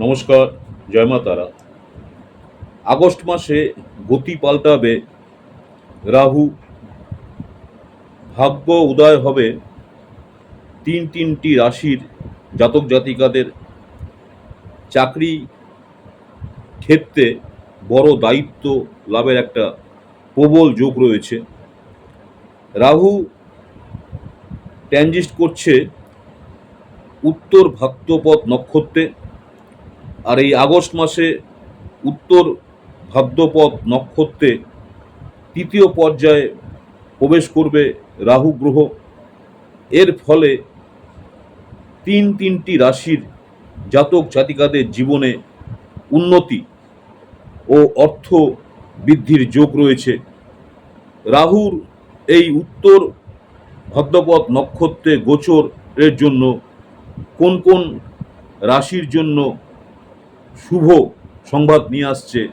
নমস্কার, জয় মা তারা। আগস্ট মাসে গতি পাল্টাবে, রাহু ভাগ্য উদয় হবে তিন তিনটি রাশির জাতক জাতিকাদের চাকরি ক্ষেত্রে বড় দায়িত্ব লাভের একটা প্রবল যোগ রয়েছে। রাহু ট্যানজিস্ট করছে উত্তর ভাদ্রপদ নক্ষত্রে। আর এই আগস্ট মাসে উত্তর ভাদ্রপদ নক্ষত্রে তৃতীয় পর্যায়ে প্রবেশ করবে রাহু গ্রহ। এর ফলে তিন তিনটি রাশির জাতক জাতিকাদের জীবনে উন্নতি ও অর্থ বৃদ্ধির যোগ রয়েছে। রাহুর এই উত্তর ভাদ্রপদ নক্ষত্রে গোচরের জন্য কোন কোন রাশির জন্য শুভ সংবাদ নিয়ে আসছে।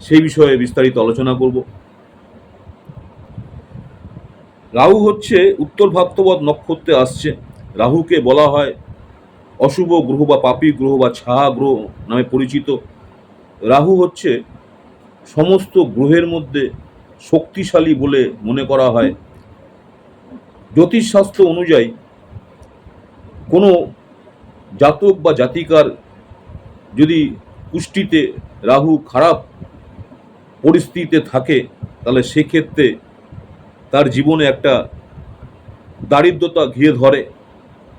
সেই বিষয়ে বিস্তারিত আলোচনা করব। রাহু হচ্ছে উত্তর ভাদ্রপদ নক্ষত্রে আসছে। রাহুকে বলা হয় অশুভ গ্রহ বা পাপী গ্রহ বা ছাহা গ্রহ নামে পরিচিত। রাহু হচ্ছে সমস্ত গ্রহের মধ্যে শক্তিশালী বলে মনে করা হয়। জ্যোতিষশাস্ত্র অনুযায়ী কোনো জাতক বা জাতিকার যদি পুষ্টিতে রাহু খারাপ পরিস্থিতিতে থাকে, তাহলে সেক্ষেত্রে তার জীবনে একটা দারিদ্রতা ঘিরে ধরে,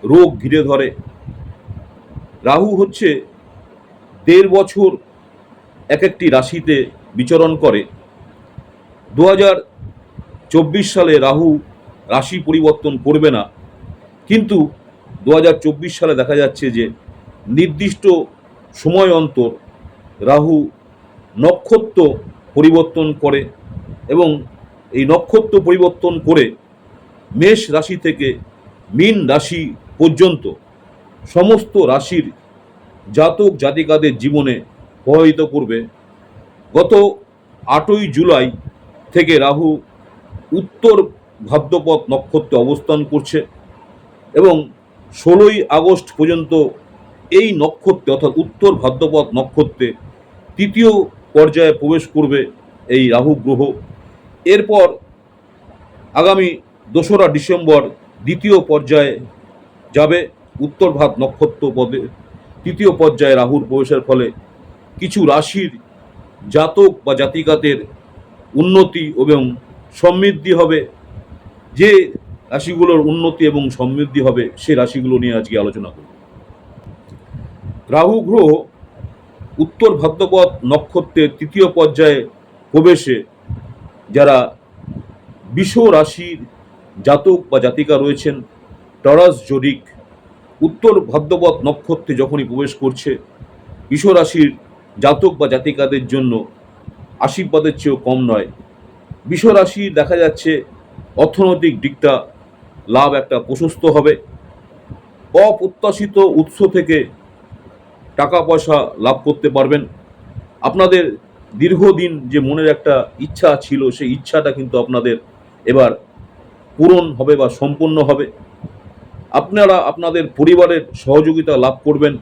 রোগ ঘিরে ধরে। রাহু হচ্ছে দেড় বছর এক একটি রাশিতে বিচরণ করে। দু চব্বিশ সালে রাহু রাশি পরিবর্তন করবে না। কিন্তু দু হাজার চব্বিশ সালে দেখা যাচ্ছে যে নির্দিষ্ট সময় অন্তর রাহু নক্ষত্র পরিবর্তন করে এবং এই নক্ষত্র পরিবর্তন করে মেষ রাশি থেকে মীন রাশি পর্যন্ত সমস্ত রাশির জাতক জাতিকাদের জীবনে প্রভাবিত করবে। গত আটই জুলাই থেকে রাহু উত্তর ভাদ্রপদ নক্ষত্রে অবস্থান করছে এবং ষোলোই আগস্ট পর্যন্ত এই নক্ষত্রে অর্থাৎ উত্তর ভাদ্রপদ নক্ষত্রে তৃতীয় পর্যায়ে প্রবেশ করবে এই রাহু গ্রহ। এরপর আগামী দোসরা ডিসেম্বর দ্বিতীয় পর্যায়ে যাবে উত্তর ভাত নক্ষত্র পদে। তৃতীয় পর্যায়ে রাহুর প্রবেশের ফলে কিছু রাশির জাতক বা জাতিকাদের উন্নতি এবং সমৃদ্ধি হবে। যে রাশিগুলোর উন্নতি এবং সমৃদ্ধি হবে, সে রাশিগুলো নিয়ে আজকে আলোচনা করব। রাহু গ্রহ উত্তর ভাদ্রপদ নক্ষত্রের তৃতীয় পর্যায়ে প্রবেশে যারা বিষ রাশির জাতক বা জাতিকা রয়েছেন, টরাস জরিক উত্তর ভাদ্রপদ নক্ষত্রে যখনই প্রবেশ করছে, বিষ রাশির জাতক বা জাতিকাদের জন্য আশীর্বাদের চেয়েও কম নয়। বিষ রাশি দেখা যাচ্ছে অর্থনৈতিক দিকটা লাভ একটা প্রশস্ত হবে। অপ্রত্যাশিত উৎস থেকে টাকা পয়সা লাভ করতে পারবেন। আপনাদের দীর্ঘদিন যে মনের একটা ইচ্ছা ছিল, সেই ইচ্ছাটা কিন্তু আপনাদের এবার পূরণ হবে বা সম্পূর্ণ হবে। আপনারা আপনাদের পরিবারের সহযোগিতা লাভ করবেন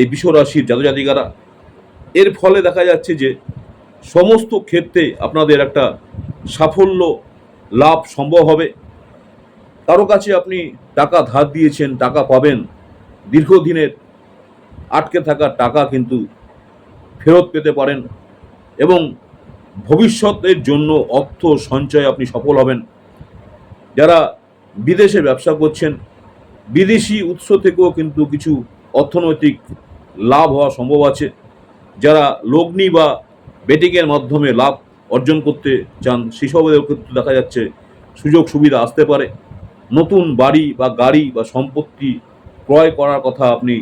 এই বিশ্বরাশির জাতজাতিকারা। এর ফলে দেখা যাচ্ছে যে সমস্ত ক্ষেত্রে আপনাদের একটা সাফল্য লাভ সম্ভব হবে। কারও কাছে আপনি টাকা ধার দিয়েছেন, টাকা পাবেন, দীর্ঘদিনের আটকে থাকা টাকা কিন্তু ফেরত পেতে পারেন এবং ভবিষ্যতের জন্য অর্থ সঞ্চয় আপনি সফল হবেন। যারা বিদেশে ব্যবসা করছেন, বিদেশি উৎস থেকেও কিন্তু কিছু অর্থনৈতিক লাভ হওয়া সম্ভব আছে। যারা লগ্নি বা বেটিংয়ের মাধ্যমে লাভ অর্জন করতে চান, সেসবের ক্ষেত্রে দেখা যাচ্ছে সুযোগ সুবিধা আসতে পারে। নতুন বাড়ি বা গাড়ি বা সম্পত্তি ক্রয় করার কথা আপনি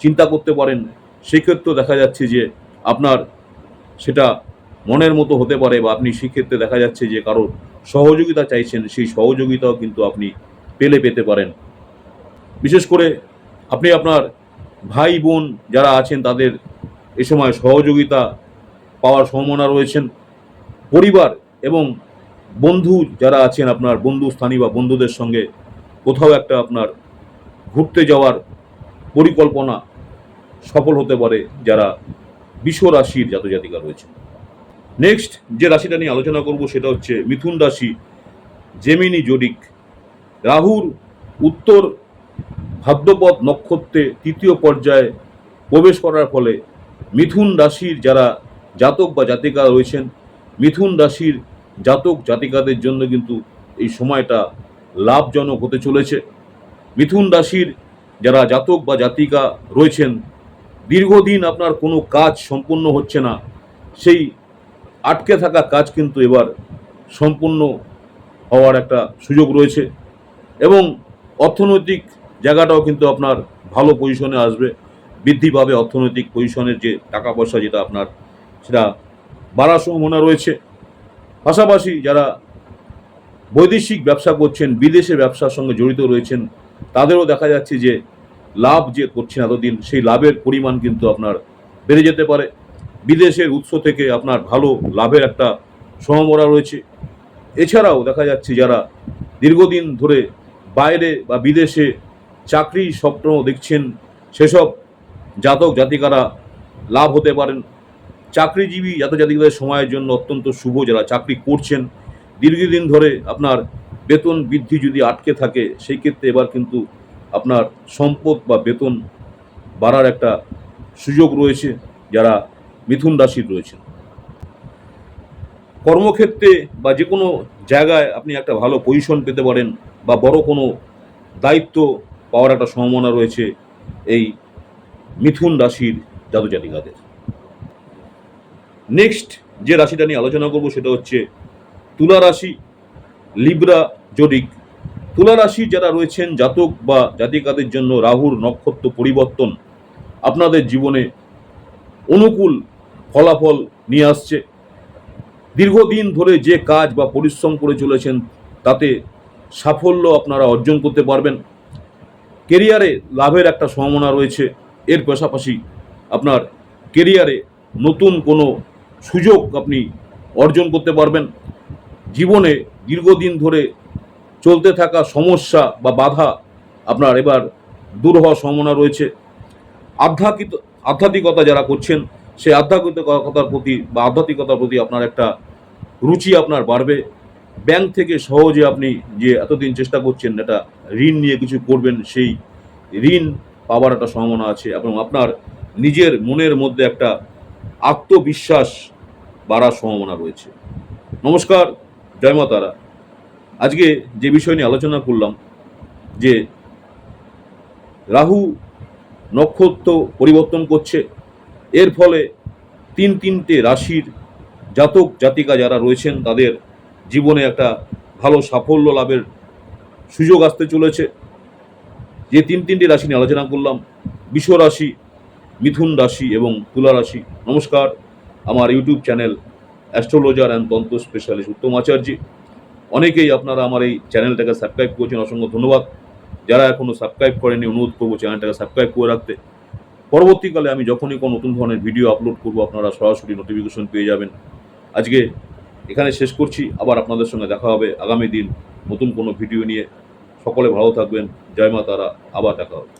চিন্তা করতে পারেন সেক্ষেত্রেও দেখা যাচ্ছে যে আপনার সেটা মনের মতো হতে পারে বা আপনি সেক্ষেত্রে দেখা যাচ্ছে যে কারোর সহযোগিতা চাইছেন, সেই সহযোগিতাও কিন্তু আপনি পেলে পেতে পারেন। বিশেষ করে আপনি আপনার ভাই, বোন যারা আছেন, তাদের এ সময় সহযোগিতা পাওয়ার সম্ভাবনা রয়েছেন। পরিবার এবং বন্ধু যারা আছেন, আপনার বন্ধু স্থানীয় বা বন্ধুদের সঙ্গে কোথাও একটা আপনার ঘুরতে যাওয়ার পরিকল্পনা সফল হতে পারে যারা বিশ্ব রাশির জাতজাতিকা রয়েছে। নেক্সট যে রাশিটা নিয়ে আলোচনা করব সেটা হচ্ছে মিথুন রাশি জেমিনি জরিক রাহুর উত্তর ভাদ্রপদ নক্ষত্রে তৃতীয় পর্যায়ে প্রবেশ করার ফলে মিথুন রাশির যারা জাতক বা জাতিকা রয়েছেন, মিথুন রাশির জাতক জাতিকাদের জন্য কিন্তু এই সময়টা লাভজনক হতে চলেছে। মিথুন রাশির যারা জাতক বা জাতিকা রয়েছেন দীর্ঘদিন আপনার কোনো কাজ সম্পূর্ণ হচ্ছে না। সেই আটকে থাকা কাজ কিন্তু এবার সম্পূর্ণ হওয়ার একটা সুযোগ রয়েছে এবং অর্থনৈতিক জায়গাটাও কিন্তু আপনার ভালো পজিশনে আসবে। বৃদ্ধি পাবে অর্থনৈতিক পজিশনের যে টাকা পয়সা যেটা আপনার, সেটা বাড়ার সম্ভাবনা রয়েছে। পাশাপাশি যারা বৈদেশিক ব্যবসা করছেন, বিদেশে ব্যবসার সঙ্গে জড়িত রয়েছেন, তাদেরও দেখা যাচ্ছে যে লাভ যে করছেন এতদিন, সেই লাভের পরিমাণ কিন্তু আপনার বেড়ে যেতে পারে। বিদেশের উৎস থেকে আপনার ভালো লাভের একটা সম্ভাবনা রয়েছে। এছাড়াও দেখা যাচ্ছে যারা দীর্ঘদিন ধরে বাইরে বা বিদেশে চাকরি স্বপ্ন দেখছেন, সেসব জাতক জাতিকারা লাভ হতে পারেন। চাকরিজীবী জাতক জাতিকাদের সময়ের জন্য অত্যন্ত শুভ যারা চাকরি করছেন। দীর্ঘদিন ধরে আপনার বেতন বৃদ্ধি যদি আটকে থাকে, সেই ক্ষেত্রে এবার কিন্তু আপনার সম্পদ বা বেতন বাড়ার একটা সুযোগ রয়েছে যারা মিথুন রাশির রয়েছেন। কর্মক্ষেত্রে বা যে কোনো জায়গায় আপনি একটা ভালো পজিশন পেতে পারেন বা বড় কোনো দায়িত্ব পাওয়ার একটা সম্ভাবনা রয়েছে এই মিথুন রাশির জাতজাতিকাদের নেক্সট যে রাশিটা নিয়ে আলোচনা করব সেটা হচ্ছে তুলা রাশি লিব্রা জডিক তুলা রাশি যারা রয়েছেন, জাতক বা জাতিকাদের জন্য রাহুর নক্ষত্র পরিবর্তন আপনাদের জীবনে অনুকূল ফলাফল নিয়ে আসছে। দীর্ঘদিন ধরে যে কাজ বা পরিশ্রম করে চলেছেন, তাতে সাফল্য আপনারা অর্জন করতে পারবেন। কেরিয়ারে লাভের একটা সম্ভাবনা রয়েছে। এর পাশাপাশি আপনার কেরিয়ারে নতুন কোনো সুযোগ আপনি অর্জন করতে পারবেন। জীবনে দীর্ঘদিন ধরে চলতে থাকা সমস্যা বা বাধা আপনার এবার দূর হওয়ার সম্ভাবনা রয়েছে। আধ্যাত্মিক, আধ্যাত্মিকতা যারা করছেন, সেই আধ্যাত্মিকতার প্রতি বা আধ্যাত্মিকতার প্রতি আপনার একটা রুচি আপনার বাড়বে। ব্যাংক থেকে সহজে আপনি যে এতদিন চেষ্টা করছেন এটা ঋণ নিয়ে কিছু করবেন, সেই ঋণ পাওয়ার একটা সম্ভাবনা আছে এবং আপনার নিজের মনের মধ্যে একটা আত্মবিশ্বাস বাড়ার সম্ভাবনা রয়েছে। নমস্কার, জয় মা তারা আজকে যে বিষয় নিয়ে আলোচনা করলাম, যে রাহু নক্ষত্র পরিবর্তন করছে, এর ফলে তিন তিনটে রাশির জাতক জাতিকা যারা রয়েছেন, তাদের জীবনে একটা ভালো সাফল্য লাভের সুযোগ আসতে চলেছে। যে তিন তিনটি রাশি নিয়ে আলোচনা করলাম বিশ্ব রাশি, মিথুন রাশি এবং তুলা রাশি। নমস্কার, আমার ইউটিউব চ্যানেল অ্যাস্ট্রোলজার অ্যান্ড তন্ত্র স্পেশালিস্ট উত্তম আচার্যি। অনেকেই আপনারা আমার এই চ্যানেলটাকে সাবস্ক্রাইব করেছেন, অসংখ্য ধন্যবাদ। যারা এখনও সাবস্ক্রাইব করেনি অনুরোধ করব চ্যানেলটাকে সাবস্ক্রাইব করে রাখতে। পরবর্তীকালে আমি যখনই কোনো নতুন ধরনের ভিডিও আপলোড করব, আপনারা সরাসরি নোটিফিকেশন পেয়ে যাবেন। আজকে এখানে শেষ করছি, আবার আপনাদের সঙ্গে দেখা হবে আগামী দিন নতুন কোনো ভিডিও নিয়ে। সকলে ভালো থাকবেন, জয় মা তারা, আবার দেখা হবে।